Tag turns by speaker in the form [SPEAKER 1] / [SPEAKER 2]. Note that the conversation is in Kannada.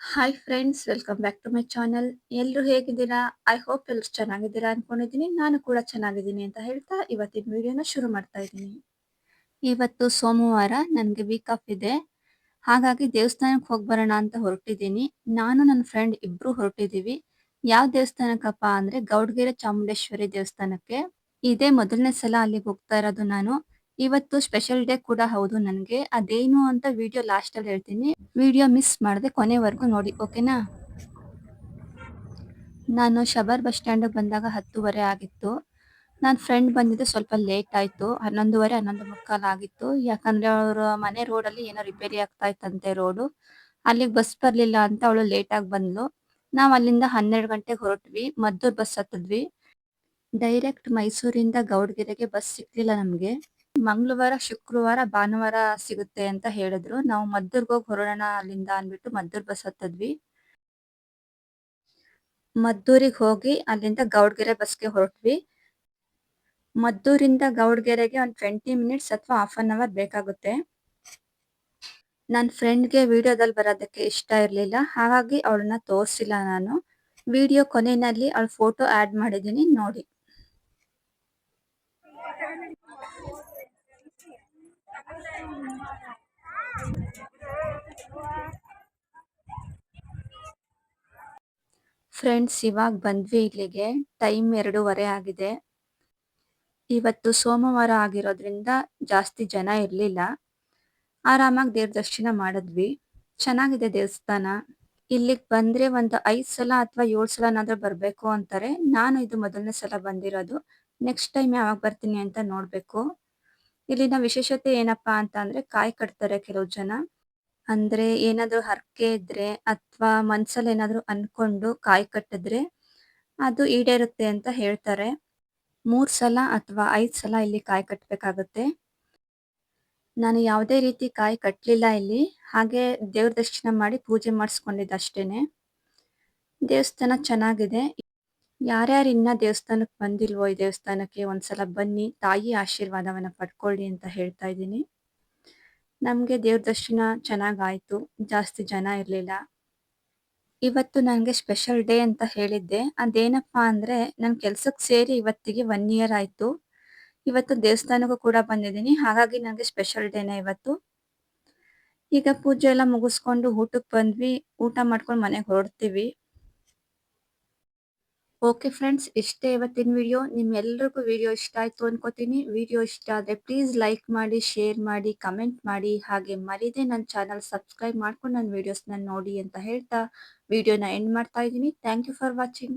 [SPEAKER 1] Hi friends welcome back to my channel ಎಲ್ಲರೂ ಹೇಗಿದ್ದೀರಾ? ಐ ಹೋಪ್ ಎಲ್ಲರೂ ಚೆನ್ನಾಗಿದ್ದೀರಾ ಅನ್ಕೊಂಡಿದ್ದೀನಿ. ನಾನು ಕೂಡ ಚೆನ್ನಾಗಿದ್ದೀನಿ ಅಂತ ಹೇಳ್ತಾ ಇವತ್ತಿನ ವಿಡಿಯೋನ ಶುರು ಮಾಡ್ತಾ ಇದ್ದೀನಿ. ಇವತ್ತು ಸೋಮವಾರ ನನಗೆ ವೀಕ್ ಆಫ್ ಇದೆ. ಹಾಗಾಗಿ ದೇವಸ್ಥಾನಕ್ಕೆ ಹೋಗಿ ಬರೋಣ ಅಂತ ಹೊರಟಿದ್ದೀನಿ. ನಾನು ನನ್ನ ಫ್ರೆಂಡ್ ಇಬ್ರು ಹೊರಟಿದ್ದೀವಿ. ಯಾವ ದೇವಸ್ಥಾನಕ್ಕಪ್ಪ ಅಂದ್ರೆ ಗೌಡ್ಗೆರೆ ಚಾಮುಂಡೇಶ್ವರಿ ದೇವಸ್ಥಾನಕ್ಕೆ. ಇದೇ ಮೊದಲನೇ ಸಲ ಅಲ್ಲಿಗೆ ಹೋಗ್ತಾ ಇರೋದು ನಾನು. ಇವತ್ತು ಸ್ಪೆಷಲ್ ಡೇ ಕೂಡ ಹೌದು ನನಗೆ. ಅದೇನು ಅಂತ ವಿಡಿಯೋ ಲಾಸ್ಟ್ ಅಲ್ಲಿ ಹೇಳ್ತೀನಿ. ವಿಡಿಯೋ ಮಿಸ್ ಮಾಡದೆ ಕೊನೆವರೆಗೂ ನೋಡಿ ಓಕೆನಾ ನಾನು ಶಬರ್ ಬಸ್ ಸ್ಟ್ಯಾಂಡ್ ಬಂದಾಗ ಹತ್ತುವರೆ ಆಗಿತ್ತು. ನನ್ನ ಫ್ರೆಂಡ್ ಬಂದಿದ್ದು ಸ್ವಲ್ಪ ಲೇಟ್ ಆಯ್ತು. ಹನ್ನೊಂದುವರೆ ಹನ್ನೊಂದು ಮುಕ್ಕಾಲು ಆಗಿತ್ತು. ಯಾಕಂದ್ರೆ ಅವರ ಮನೆ ರೋಡಲ್ಲಿ ಏನೋ ರಿಪೇರಿ ಆಗ್ತಾ ಇತ್ತಂತೆ ರೋಡು ಅಲ್ಲಿಗೆ ಬಸ್ ಬರಲಿಲ್ಲ ಅಂತ ಅವಳು ಲೇಟಾಗಿ ಬಂದ್ಲು. ನಾವು ಅಲ್ಲಿಂದ ಹನ್ನೆರಡು ಗಂಟೆಗೆ ಹೊರಟ್ವಿ. ಮದ್ದೂರ್ ಬಸ್ ಹತ್ತಿದ್ವಿ. ಡೈರೆಕ್ಟ್ ಮೈಸೂರಿಂದ ಗೌಡ್ಗೆರೆಗೆ ಬಸ್ ಸಿಕ್ಲಿಲ್ಲ ನಮ್ಗೆ. ಮಂಗಳವಾರ, ಶುಕ್ರವಾರ, ಭಾನುವಾರ ಸಿಗುತ್ತೆ ಅಂತ ಹೇಳಿದ್ರು. ನಾವು ಮದ್ದೂರ್ಗ್ ಹೋಗಿ ಹೊರಡೋಣ ಅಲ್ಲಿಂದ ಅಂದ್ಬಿಟ್ಟು ಮದ್ದೂರ್ ಬಸ್ ಹತ್ತದ್ವಿ. ಮದ್ದೂರಿಗೆ ಹೋಗಿ ಅಲ್ಲಿಂದ ಗೌಡ್ಗೆರೆ ಬಸ್ಗೆ ಹೊರಟ್ವಿ. ಮದ್ದೂರಿಂದ ಗೌಡ್ಗೆರೆಗೆ ಒಂದು ಟ್ವೆಂಟಿ ಮಿನಿಟ್ಸ್ ಅಥವಾ ಹಾಫ್ ಅನ್ ಅವರ್ ಬೇಕಾಗುತ್ತೆ. ನನ್ನ ಫ್ರೆಂಡ್ಗೆ ವಿಡಿಯೋದಲ್ಲಿ ಬರೋದಕ್ಕೆ ಇಷ್ಟ ಇರಲಿಲ್ಲ. ಹಾಗಾಗಿ ಅವಳನ್ನ ತೋರಿಸಿಲ್ಲ ನಾನು. ವಿಡಿಯೋ ಕೊನೆಯಲ್ಲಿ ಅವಳ ಫೋಟೋ ಆಡ್ ಮಾಡಿದ್ದೀನಿ ನೋಡಿ. ಫ್ರೆಂಡ್ಸ್ ಇವಾಗ ಬಂದ್ವಿ ಇಲ್ಲಿಗೆ. ಟೈಮ್ ಎರಡೂವರೆ ಆಗಿದೆ. ಇವತ್ತು ಸೋಮವಾರ ಆಗಿರೋದ್ರಿಂದ ಜಾಸ್ತಿ ಜನ ಇರಲಿಲ್ಲ. ಆರಾಮಾಗಿ ದೇವ್ರ ದರ್ಶನ ಮಾಡಿದ್ವಿ. ಚೆನ್ನಾಗಿದೆ ದೇವಸ್ಥಾನ. ಇಲ್ಲಿಗೆ ಬಂದ್ರೆ ಒಂದು ಐದು ಸಲ ಅಥವಾ ಏಳು ಸಲನಾದ್ರೂ ಬರಬೇಕು ಅಂತಾರೆ. ನಾನು ಇದು ಮೊದಲನೇ ಸಲ ಬಂದಿರೋದು. ನೆಕ್ಸ್ಟ್ ಟೈಮ್ ಯಾವಾಗ ಬರ್ತೀನಿ ಅಂತ ನೋಡ್ಬೇಕು. ಇಲ್ಲಿನ ವಿಶೇಷತೆ ಏನಪ್ಪಾ ಅಂತ ಅಂದ್ರೆ ಕಾಯಿ ಕಟ್ತಾರೆ ಕೆಲವು ಜನ. ಅಂದ್ರೆ ಏನಾದ್ರು ಹರಕೆ ಇದ್ರೆ ಅಥವಾ ಮನ್ಸಲ್ಲಿ ಏನಾದ್ರು ಅನ್ಕೊಂಡು ಕಾಯಿ ಕಟ್ಟಿದ್ರೆ ಅದು ಈಡೇರುತ್ತೆ ಅಂತ ಹೇಳ್ತಾರೆ. ಮೂರ್ ಸಲ ಅಥವಾ ಐದ್ ಸಲ ಇಲ್ಲಿ ಕಾಯಿ ಕಟ್ಟಬೇಕಾಗುತ್ತೆ ನಾನು ಯಾವುದೇ ರೀತಿ ಕಾಯಿ ಕಟ್ಟಲಿಲ್ಲ ಇಲ್ಲಿ. ಹಾಗೆ ದೇವ್ರ ದರ್ಶನ ಮಾಡಿ ಪೂಜೆ ಮಾಡಿಸ್ಕೊಂಡಿದ್ದೆ ಅಷ್ಟೇನೆ. ದೇವಸ್ಥಾನ ಚೆನ್ನಾಗಿದೆ. ಯಾರ್ಯಾರು ಇನ್ನ ದೇವಸ್ಥಾನಕ್ಕೆ ಬಂದಿಲ್ವೋ ಈ ದೇವಸ್ಥಾನಕ್ಕೆ ಒಂದ್ಸಲ ಬನ್ನಿ, ತಾಯಿ ಆಶೀರ್ವಾದವನ್ನ ಪಡ್ಕೊಳ್ಳಿ ಅಂತ ಹೇಳ್ತಾ ಇದ್ದೀನಿ. ನಮ್ಗೆ ದೇವ್ರ ದರ್ಶನ ಚೆನ್ನಾಗಾಯ್ತು, ಜಾಸ್ತಿ ಜನ ಇರ್ಲಿಲ್ಲ. ಇವತ್ತು ನನಗೆ ಸ್ಪೆಷಲ್ ಡೇ ಅಂತ ಹೇಳಿದ್ದೆ. ಅದೇನಪ್ಪಾ ಅಂದ್ರೆ ನನ್ ಕೆಲ್ಸಕ್ಕೆ ಸೇರಿ ಇವತ್ತಿಗೆ ಒನ್ ಇಯರ್ ಆಯ್ತು. ಇವತ್ತು ದೇವಸ್ಥಾನಕ್ಕೂ ಕೂಡ ಬಂದಿದ್ದೀನಿ, ಹಾಗಾಗಿ ನನಗೆ ಸ್ಪೆಷಲ್ ಡೇನೆ ಇವತ್ತು. ಈಗ ಪೂಜೆ ಎಲ್ಲ ಮುಗಿಸ್ಕೊಂಡು ಊಟಕ್ಕೆ ಬಂದ್ವಿ, ಊಟ ಮಾಡ್ಕೊಂಡು ಮನೆಗೆ ಹೊರಡ್ತೀವಿ. ಓಕೆ ಫ್ರೆಂಡ್ಸ್ ಇಷ್ಟೇ ಇವತ್ತಿನ ವಿಡಿಯೋ ನಿಮ್ಮೆಲ್ಲರಿಗೂ ವಿಡಿಯೋ ಇಷ್ಟ ಆಯ್ತು ಅನ್ಕೋತೀನಿ. ವಿಡಿಯೋ ಇಷ್ಟ ಆದರೆ ಪ್ಲೀಸ್ ಲೈಕ್ ಮಾಡಿ ಶೇರ್ ಮಾಡಿ ಕಮೆಂಟ್ ಮಾಡಿ. ಹಾಗೆ ಮರಿದೆ ನನ್ನ ಚಾನಲ್ ಸಬ್ಸ್ಕ್ರೈಬ್ ಮಾಡ್ಕೊಂಡು ನನ್ನ ವಿಡಿಯೋಸ್ನ ನೋಡಿ ಅಂತ ಹೇಳ್ತಾ ವಿಡಿಯೋನ ಎಂಡ್ ಮಾಡ್ತಾ ಇದ್ದೀನಿ. Thank you for watching